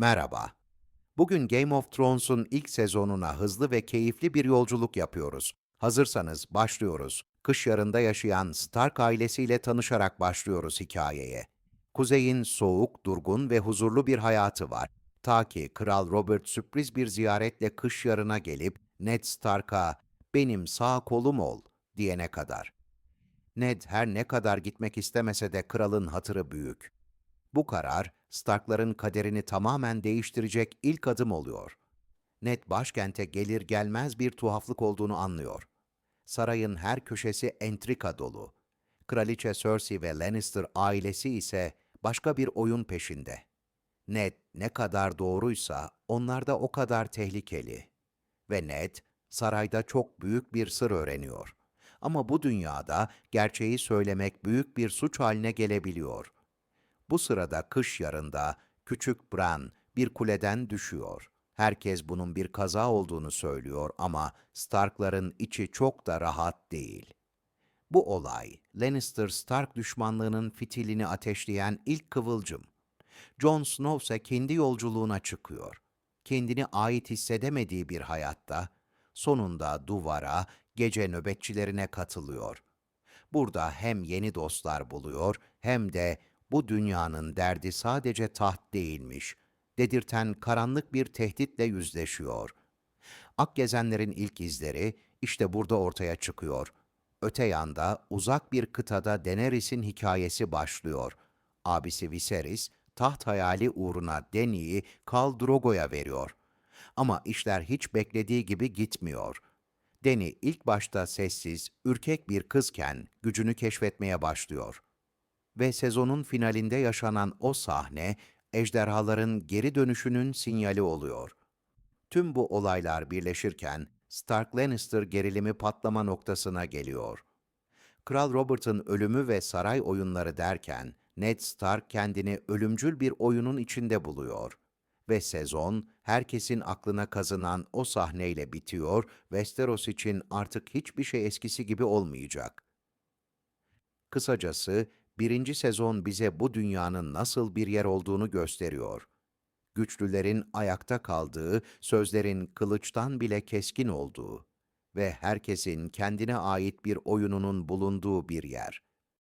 Merhaba. Bugün Game of Thrones'un ilk sezonuna hızlı ve keyifli bir yolculuk yapıyoruz. Hazırsanız başlıyoruz. Kış yarında yaşayan Stark ailesiyle tanışarak başlıyoruz hikayeye. Kuzey'in soğuk, durgun ve huzurlu bir hayatı var. Ta ki Kral Robert sürpriz bir ziyaretle kış yarına gelip Ned Stark'a "Benim sağ kolum ol." diyene kadar. Ned her ne kadar gitmek istemese de kralın hatırı büyük. Bu karar, Starkların kaderini tamamen değiştirecek ilk adım oluyor. Ned başkente gelir gelmez bir tuhaflık olduğunu anlıyor. Sarayın her köşesi entrika dolu. Kraliçe Cersei ve Lannister ailesi ise başka bir oyun peşinde. Ned ne kadar doğruysa onlar da o kadar tehlikeli. Ve Ned sarayda çok büyük bir sır öğreniyor. Ama bu dünyada gerçeği söylemek büyük bir suç haline gelebiliyor. Bu sırada kış yarında küçük Bran bir kuleden düşüyor. Herkes bunun bir kaza olduğunu söylüyor ama Starkların içi çok da rahat değil. Bu olay Lannister-Stark düşmanlığının fitilini ateşleyen ilk kıvılcım. Jon Snow ise kendi yolculuğuna çıkıyor. Kendini ait hissedemediği bir hayatta sonunda duvara, gece nöbetçilerine katılıyor. Burada hem yeni dostlar buluyor hem de bu dünyanın derdi sadece taht değilmiş, dedirten karanlık bir tehditle yüzleşiyor. Akgezenlerin ilk izleri işte burada ortaya çıkıyor. Öte yanda uzak bir kıtada Daenerys'in hikayesi başlıyor. Abisi Viserys, taht hayali uğruna Dany'yi Khal Drogo'ya veriyor. Ama işler hiç beklediği gibi gitmiyor. Dany ilk başta sessiz, ürkek bir kızken gücünü keşfetmeye başlıyor. Ve sezonun finalinde yaşanan o sahne, ejderhaların geri dönüşünün sinyali oluyor. Tüm bu olaylar birleşirken Stark-Lannister gerilimi patlama noktasına geliyor. Kral Robert'ın ölümü ve saray oyunları derken Ned Stark kendini ölümcül bir oyunun içinde buluyor. Ve sezon herkesin aklına kazınan o sahneyle bitiyor, Westeros için artık hiçbir şey eskisi gibi olmayacak. Kısacası birinci sezon bize bu dünyanın nasıl bir yer olduğunu gösteriyor. Güçlülerin ayakta kaldığı, sözlerin kılıçtan bile keskin olduğu ve herkesin kendine ait bir oyununun bulunduğu bir yer.